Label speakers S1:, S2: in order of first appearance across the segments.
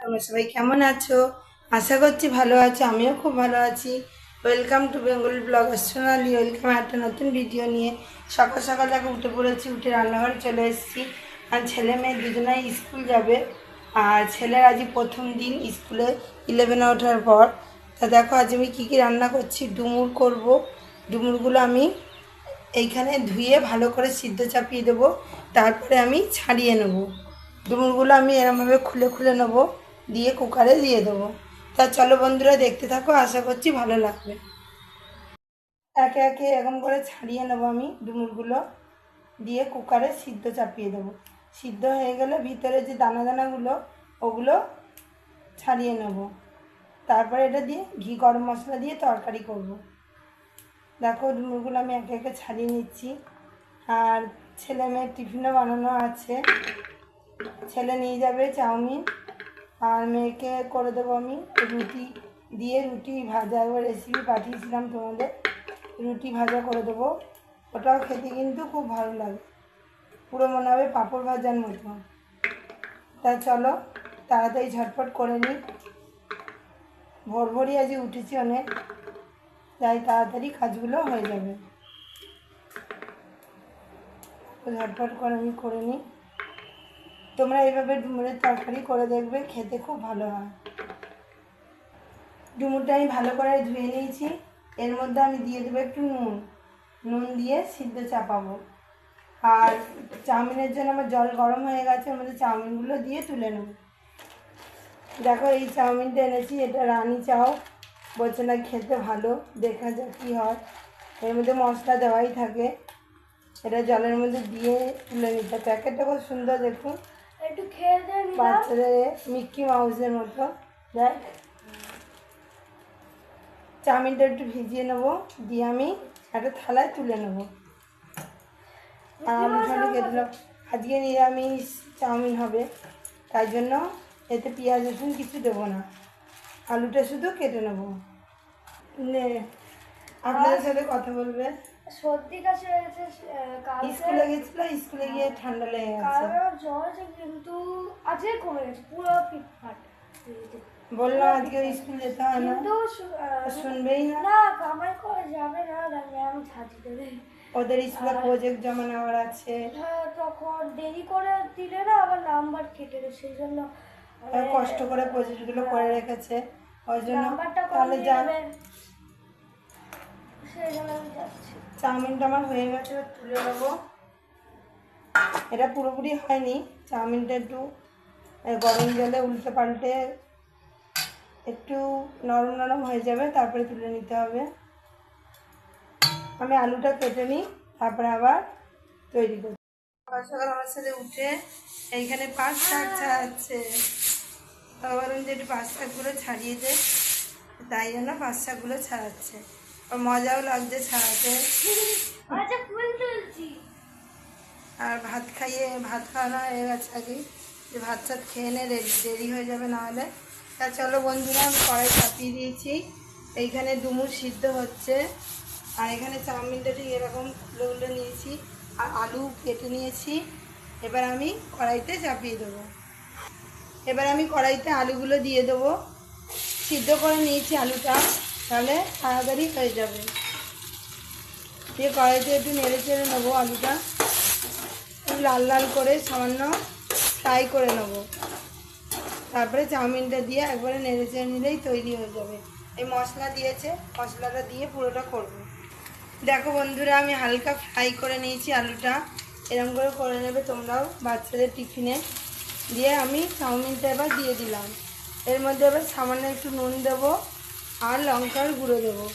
S1: তোমরা সবাই কেমন আছো? আশা করছি ভালো আছো, আমিও খুব ভালো আছি। Welcome to Bengal blog Sonali welcome একটা নতুন ভিডিও নিয়ে। সকাল সকাল দেখো, উঠে পড়েছি, উঠে রান্নাঘরে চলে এসেছি। আর ছেলে মেয়ে দুজনাই স্কুল যাবে। আর ছেলের আজ প্রথম দিন স্কুলে ইলেভেনে ওঠার পর। তা দেখো, আজ আমি কী কী রান্না করছি, ডুমুর করব। ডুমুরগুলো আমি এইখানে ধুয়ে ভালো করে সিদ্ধ চাপিয়ে দেবো। তারপরে আমি ছাড়িয়ে নেব। ডুমুরগুলো আমি এরমভাবে খুলে খুলে নেব। দিয়ে কুকারে দিয়ে দেবো। তা চলো বন্ধুরা, দেখতে থাকো, আশা করছি ভালো লাগবে। একে একে এরকম করে ছাড়িয়ে নেব আমি ডুমুরগুলো। দিয়ে কুকারে সিদ্ধ চাপিয়ে দেবো। সিদ্ধ হয়ে গেলে ভিতরে যে দানা দানাগুলো, ওগুলো ছাড়িয়ে নেব। তারপরে এটা দিয়ে ঘি, গরম মশলা দিয়ে তরকারি করব। দেখো ডুমুরগুলো আমি একে একে ছাড়িয়ে নিচ্ছি। আর ছেলে মেয়ের টিফিনও বানানো আছে। ছেলে নিয়ে যাবে চাউমিন। আর মেয়েকে করে দেবো আমি রুটি দিয়ে রুটি ভাজা। একবার রেসিপি পাঠিয়েছিলাম তোমাদের। রুটি ভাজা করে দেবো। ওটাও খেতে কিন্তু খুব ভালো লাগে। পুরো মনে হবে পাঁপড় ভাজার মতো। তা চলো, তাড়াতাড়ি ঝটপট করে নিই। ভোর ভোরই আজ উঠেছি অনেক, তাই তাড়াতাড়ি কাজগুলো হয়ে যাবে। ঝটপট করে আমি করে নিই। তোমরা এইভাবে ডুমুরের তরকারি করে দেখবে, খেতে খুব ভালো হয়। ডুমুরটা আমি ভালো করে ধুয়ে নিয়েছি। এর মধ্যে আমি দিয়ে দেবো একটু নুন। নুন দিয়ে সিদ্ধ চাপাবো। আর চাউমিনের জন্য আমার জল গরম হয়ে গেছে মধ্যে চাউমিনগুলো দিয়ে তুলে নেব। দেখো, এই চাউমিনটা এনেছি, এটা রানি চাও। বলছে না, খেতে ভালো, দেখা যাক কী হয়। এর মধ্যে মশলা দেওয়াই থাকে। এটা জলের মধ্যে দিয়ে তুলে নিতে। প্যাকেটটা খুব সুন্দর, দেখুন।
S2: একটু খেয়ে দেন
S1: বাচ্চাদের মিক্কি মাউসের মতো দেখ। চাউমিনটা একটু ভিজিয়ে নেব দিয়ে আমি একটা থালায় তুলে নেব। আর ঠালু কেটে নেব। আজকে নিরামিষ চাউমিন হবে তাই জন্য এতে পেঁয়াজ রসুন কিছু দেবো না। আলুটা শুধু কেটে নেব। নে আপনাদের সাথে কথা বলবে।
S2: সর্দি কাশি হয়েছে
S1: স্কুলে গেছিল স্কুলে গিয়ে ঠান্ডা লেগে গেছে।
S2: জ্বর আছে কিন্তু আজকে কমে গেছে পুরো ফিটফাট।
S1: বললাম আজকে স্কুল যেতে হয় না। শুনবেই না।
S2: না কামাই করে যাবে না ম্যাম ছাড়ি দেবে।
S1: ওদের স্কুলে প্রজেক্ট জমা নেওয়ার আছে।
S2: হ্যাঁ তখন দেরি করে দিলে না আবার নাম্বার কেটে দেবে সেই জন্য
S1: কষ্ট করে প্রজেক্টগুলো করে রেখেছে। ওই জন্য
S2: নাম্বারটা
S1: তাহলে
S2: কমিয়ে
S1: চাউমিনটা আমার হয়ে গেছে তুলে নেব। এটা পুরোপুরি হয়নি, চাউমিনটা একটু গরম জলে উল্টে পাল্টে একটু নরম নরম হয়ে যাবে, তারপরে তুলে নিতে হবে। আমি আলুটা কেটে নিই, তারপরে আবার তৈরি করি সকাল সকাল আমার ছেলে উঠে এইখানে পাঁচ শাক ছাড়াচ্ছে আবার যে একটু পাঁচ শাকগুলো ছাড়িয়ে দে তাই জন্য পাঁচ শাকগুলো ছাড়াচ্ছে। মজাও লাগছে ছাড়াতে।
S2: আচ্ছা
S1: আর ভাত খাইয়ে ভাত খাওয়ানো হয়ে গেছে আগে যে ভাত সাত খেয়ে নে দেরি দেরি হয়ে যাবে নাহলে তা চলো বন্ধুরা আমি কড়াই চাপিয়ে দিয়েছি। এইখানে ডুমুর সিদ্ধ হচ্ছে। আর এখানে চাউমিনটা ঠিক এরকম খুলে খুলে নিয়েছি। আর আলু কেটে নিয়েছি। এবার আমি কড়াইতে চাপিয়ে দেবো। এবার আমি কড়াইতে আলুগুলো দিয়ে দেবো। সিদ্ধ করে নিয়েছি আলুটা। তাহলে তাড়াতাড়ি হয়ে যাবে। দিয়ে কড়াইতে একটু নেড়ে চেড়ে নেব আলুটা। লাল লাল করে সামান্য ফ্রাই করে নেব। তারপরে চাউমিনটা দিয়ে একবারে নেড়ে চেড়ে নিলেই তৈরি হয়ে যাবে। এই মশলা দিয়েছে, মশলাটা দিয়ে পুরোটা করব। দেখো বন্ধুরা, আমি হালকা ফ্রাই করে নিয়েছি আলুটা। এরকম করে করে নেবে তোমরাও বাচ্চাদের টিফিনে। দিয়ে আমি চাউমিনটা এবার দিয়ে দিলাম। এর মধ্যে এবার সামান্য একটু নুন দেবো। আর লঙ্কার গুঁড়ো দেবো।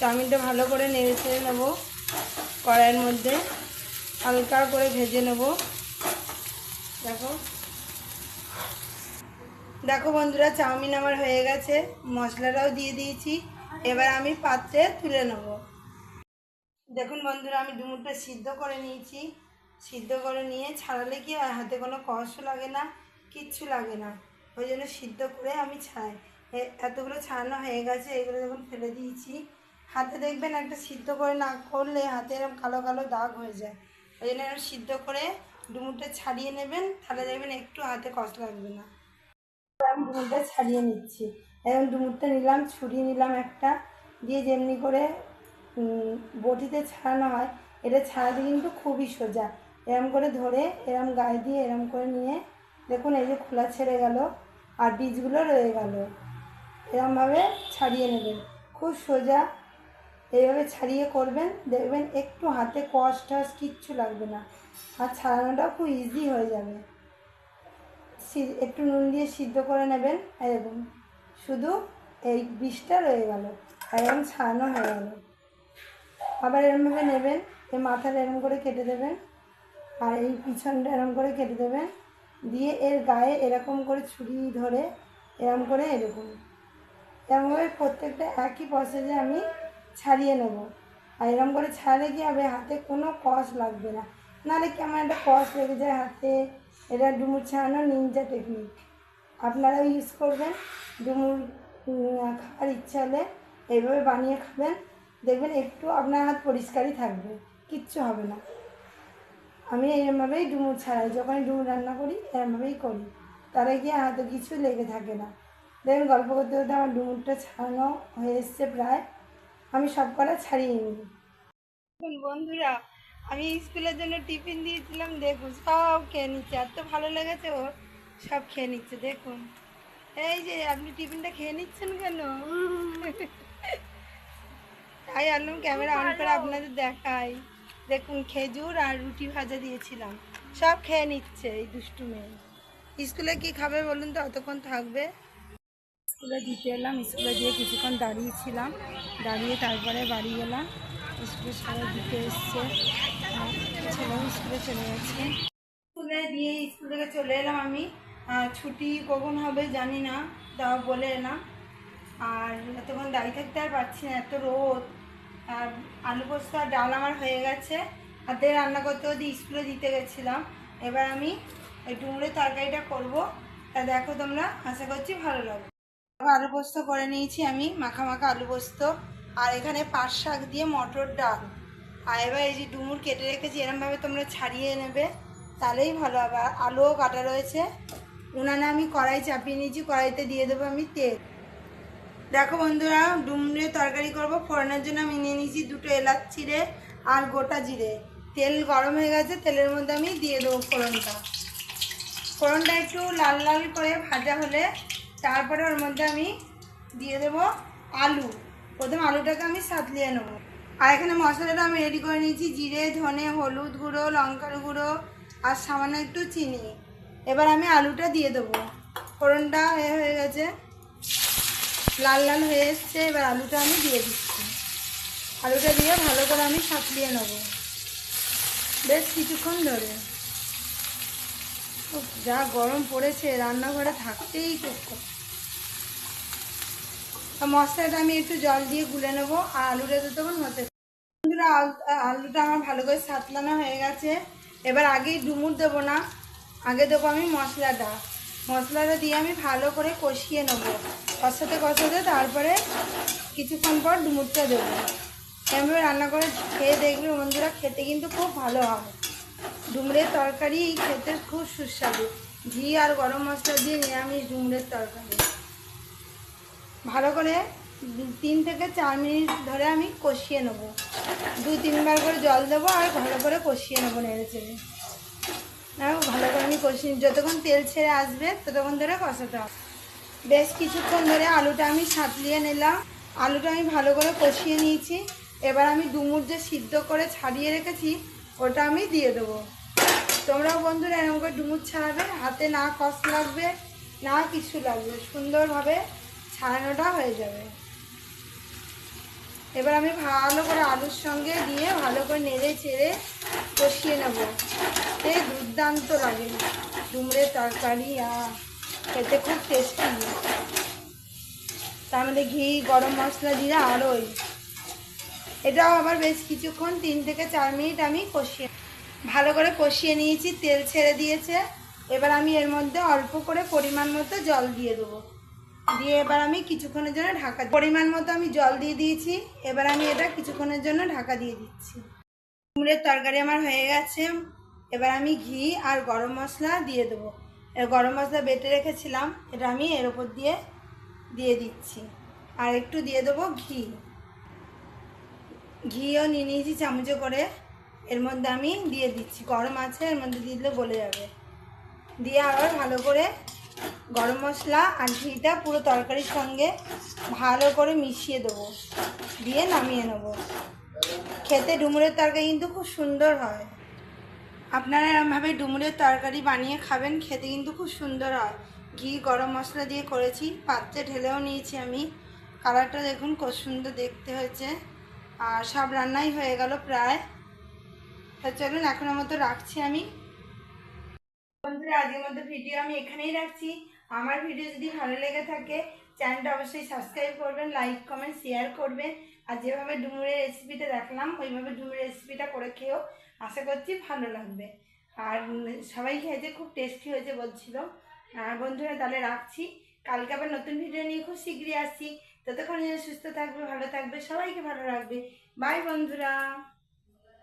S1: চাউমিনটা ভালো করে নেড়ে চেড়ে নেব। কড়াইয়ের মধ্যে হালকা করে ভেজে নেব। দেখো। দেখো বন্ধুরা, চাউমিন আমার হয়ে গেছে। মশলাটাও দিয়ে দিয়েছি। এবার আমি পাত্রে তুলে নেব। দেখুন বন্ধুরা, আমি ডুমুরটা সিদ্ধ করে নিয়েছি। সিদ্ধ করে নিয়ে ছাড়ালে কি হাতে কোনো কষ্ট লাগে না, কিচ্ছু লাগে না। ওই জন্য সিদ্ধ করে আমি ছাড়াই। এতগুলো ছাড়ানো হয়ে গেছে, এগুলো যখন ফেলে দিয়েছি, হাতে দেখবেন একটা সিদ্ধ করে না করলে হাতে এরকম কালো কালো দাগ হয়ে যায়। ওই জন্য এরকম সিদ্ধ করে ডুমুরটা ছাড়িয়ে নেবেন, তাহলে দেখবেন একটু হাতে কষ্ট লাগবে না। আমি ডুমুরটা ছাড়িয়ে নিচ্ছি। এখন ডুমুরটা নিলাম ছুরি নিলাম একটা, দিয়ে যেমনি করে বটিতে ছাড়ানো হয়, এটা ছাড়াতে কিন্তু খুবই সোজা। এরম করে ধরে, এরম গায়ে দিয়ে এরম করে নিয়ে, দেখুন এই যে খোলা ছেড়ে গেল, আর বীজগুলো রয়ে গেল। এরমভাবে ছাড়িয়ে নেবেন। খুব সোজা এইভাবে ছাড়িয়ে করবেন। দেখবেন একটু হাতে কষ টস কিচ্ছু লাগবে না। আর ছাড়ানোটাও খুব ইজি হয়ে যাবে। একটু নুন দিয়ে সিদ্ধ করে নেবেন। এরকম শুধু এই বিষটা রয়ে গেল। এরকম ছাড়ানো হয়ে গেল। আবার এরমভাবে নেবেন। এই মাথাটা এরম করে কেটে দেবেন। আর এই পিছনটা এরম করে কেটে দেবেন। দিয়ে এর গায়ে এরকম করে ছুরি ধরে এরম করে এরকম এরমভাবে প্রত্যেকটা একই প্রসেসে আমি ছাড়িয়ে নেব। আর এরম করে ছাড়লে কি হবে? হাতে কোনো কষ লাগবে না। নাহলে কেমন একটা কষ লেগে যায় হাতে? এটা ডুমুর ছাড়ানো নিনজা টেকনিক আপনারাও ইউজ করবেন। ডুমুর খাওয়ার ইচ্ছা হলে এইভাবে বানিয়ে খাবেন। দেখবেন একটু আপনার হাত পরিষ্কারই থাকবে। কিচ্ছু হবে না। আমি এরমভাবেই ডুমুর ছাড়াই। যখন ডুমুর রান্না করি, এরমভাবেই করি। তারা গিয়ে হাতে কিছু লেগে থাকে না। দেখবেন গল্প করতে করতে আমার ডুমুরটা ছাড়ানো হয়ে এসছে প্রায়। আমি সব কটা ছাড়িয়ে নিই। দেখুন বন্ধুরা আমি স্কুলের জন্য টিফিন দিয়েছিলাম দেখুন সব খেয়ে নিচ্ছে। এত ভালো লেগেছে ওর সব খেয়ে নিচ্ছে দেখুন। এই যে আপনি টিফিনটা খেয়ে নিচ্ছেন কেন? তাই আনলাম ক্যামেরা অন করে আপনাদের দেখাই। দেখুন খেজুর আর রুটি ভাজা দিয়েছিলাম। সব খেয়ে নিচ্ছে এই দুষ্টু মেয়ে। স্কুলে কি খাবে বলুন তো অতক্ষণ থাকবে। স্কুলে দিতে এলাম, স্কুলে দিয়ে কিছুক্ষণ দাঁড়িয়েছিলাম। দাঁড়িয়ে তারপরে বাড়ি গেলাম। স্কুলে সবাই দিতে এসছে। ছেলেও স্কুলে চলে গেছে। স্কুলে দিয়ে স্কুল থেকে চলে এলাম আমি। ছুটি কখন হবে জানি না, তাও বলে এলাম। আর এতক্ষণ দাঁড়িয়ে থাকতে আর পারছি না, এত রোদ। আর আলু পোস্ত আর ডাল আমার হয়ে গেছে। আর হাতে রান্না করতে করতে স্কুলে দিতে গেছিলাম। এবার আমি এই ডুমুরের তরকারিটা করব। তা দেখো তোমরা, আশা করছি ভালো লাগবে। আলু পোস্ত করে নিয়েছি আমি, মাখা মাখা আলু পোস্ত। আর এখানে পাট শাক দিয়ে মটর ডাল। আর এবার এই যে ডুমুর কেটে রেখেছি, এরমভাবে তোমরা ছাড়িয়ে নেবে, তাহলেই ভালো হবে। আলুও কাটা রয়েছে। উনানে আমি কড়াই চাপিয়ে নিয়েছি, কড়াইতে দিয়ে দেবো আমি তেল। দেখো বন্ধুরা ডুমুরের তরকারি করব, ফোড়নের জন্য আমি নিয়ে নিয়েছি দুটো এলাচ চিড়ে আর গোটা জিরে। তেল গরম হয়ে গেছে, তেলের মধ্যে আমি দিয়ে দেবো ফোড়নটা। ফোড়নটা একটু লাল লাল করে ভাজা হলে তারপরে ওর মধ্যে আমি দিয়ে দেবো আলু। প্রথম আলুটাকে আমি সাতলিয়ে নেব। আর এখানে মশলাটা আমি রেডি করে নিয়েছি। জিরে, ধনে, হলুদ গুঁড়ো, লঙ্কার গুঁড়ো আর সামান্য একটু চিনি। এবার আমি আলুটা দিয়ে দেবো। ফোড়নটা হয়ে গেছে। লাল লাল হয়ে এসছে। এবার আলুটা আমি দিয়ে দিচ্ছি। আলুটা দিয়ে ভালো করে আমি সাতলিয়ে নেব। বেশ কিছুক্ষণ ধরে। যা গরম পড়েছে, রান্নাঘরে থাকতেই খুব কষ্ট। তা মশলাটা আমি একটু জল দিয়ে গুলে নেব, আর আলুটা তো তখন হতে বন্ধুরা আলুটা আমার ভালো করে সাতলানো হয়ে গেছে। এবার আগেই ডুমুর দেবো না, আগে দেবো আমি মশলাটা। মশলাটা দিয়ে আমি ভালো করে কষিয়ে নেব। কষাতে কষাতে তারপরে কিছুক্ষণ পর ডুমুরটা দেবো। এভাবে রান্না করে খেয়ে দেখবে বন্ধুরা, খেতে কিন্তু খুব ভালো হবে। ডুমুরের তরকারি খেতে খুব সুস্বাদু। ঘি আর গরম মশলা দিয়ে নিরামিষ ডুমুরের তরকারি। ভালো করে তিন থেকে চার মিনিট ধরে আমি কষিয়ে নেব। দু তিনবার করে জল দেবো আর ভালো করে কষিয়ে নেব নেড়ে চেড়ে। ভালো করে আমি কষিয়ে যতক্ষণ তেল ছেড়ে আসবে, ততক্ষণ ধরে কষাতে হবে। বেশ কিছুক্ষণ ধরে আলুটা আমি সাঁতলিয়ে নিলাম। আলুটা আমি ভালো করে কষিয়ে নিয়েছি। এবার আমি ডুমুর যে সিদ্ধ করে ছাড়িয়ে রেখেছি ওটা আমি দিয়ে দেবো। তোমরাও বন্ধুরা এরকম করে ডুমুর ছাড়াবে, হাতে না কষ্ট লাগবে, না কিছু লাগবে, সুন্দরভাবে ছাড়ানোটা হয়ে যাবে। এবার আমি ভালো করে আলুর সঙ্গে দিয়ে ভালো করে নেড়ে চেড়ে কষিয়ে নেব। এই দুর্দান্ত লাগে ডুমড়ে তরকারি খেতে খুব টেস্টি তার মধ্যে ঘি, গরম মশলা দিয়ে আরোই। এটাও আবার বেশ কিছুক্ষণ তিন থেকে চার মিনিট আমি কষিয়ে ভালো করে কষিয়ে নিয়েছি, তেল ছেড়ে দিয়েছে। এবার আমি এর মধ্যে অল্প করে পরিমাণ মতো জল দিয়ে দেবো। দিয়ে এবার আমি কিছুক্ষণের জন্য ঢাকা পরিমাণ মতো আমি জল দিয়ে দিয়েছি। এবার আমি এটা কিছুক্ষণের জন্য ঢাকা দিয়ে দিচ্ছি। কুমড়ের তরকারি আমার হয়ে গেছে। এবার আমি ঘি আর গরম মশলা দিয়ে দেবো। গরম মশলা বেটে রেখেছিলাম। এটা আমি এর ওপর দিয়ে দিয়ে দিচ্ছি। আর একটু দিয়ে দেবো ঘি। ঘিও নিয়ে নিয়েছি চামচে করে। এর মধ্যে আমি দিয়ে দিচ্ছি। গরম আছে, এর মধ্যে দিয়ে দিলে গলে যাবে। দিয়ে আবার ভালো করে গরম মশলা আর ঘিটা পুরো তরকারির সঙ্গে ভালো করে মিশিয়ে দেবো। দিয়ে নামিয়ে নেব। খেতে ডুমুরের তরকারি কিন্তু খুব সুন্দর হয়। আপনারা এরমভাবে ডুমুরের তরকারি বানিয়ে খাবেন, খেতে কিন্তু খুব সুন্দর হয়। ঘি, গরম মশলা দিয়ে করেছি, পাত্রে ঢেলেও নিয়েছি আমি। কালারটা দেখুন কত সুন্দর দেখতে হয়েছে। আর সব রান্নাই হয়ে গেল প্রায়। তা চলুন, এখনের মতো রাখছি আমি। বন্ধুরা, আজকের মতো ভিডিও আমি এখানেই রাখছি। আমার ভিডিও যদি ভালো লেগে থাকে চ্যানেলটা অবশ্যই সাবস্ক্রাইব করবেন লাইক কমেন্ট শেয়ার করবেন। আর যেভাবে ডুমুরের রেসিপিটা দেখলাম, ওইভাবে ডুমুরের রেসিপিটা করে খেয়েও আশা করছি ভালো লাগবে। আর সবাই খেয়েছে, খুব টেস্টি হয়েছে বলছিল। বন্ধুরা, তাহলে রাখছি। কালকে আবার নতুন ভিডিও নিয়ে খুব শীঘ্রই আসছি। ততক্ষণ সুস্থ থাকবে ভালো থাকবে সবাইকে ভালো রাখবে। বাই বন্ধুরা।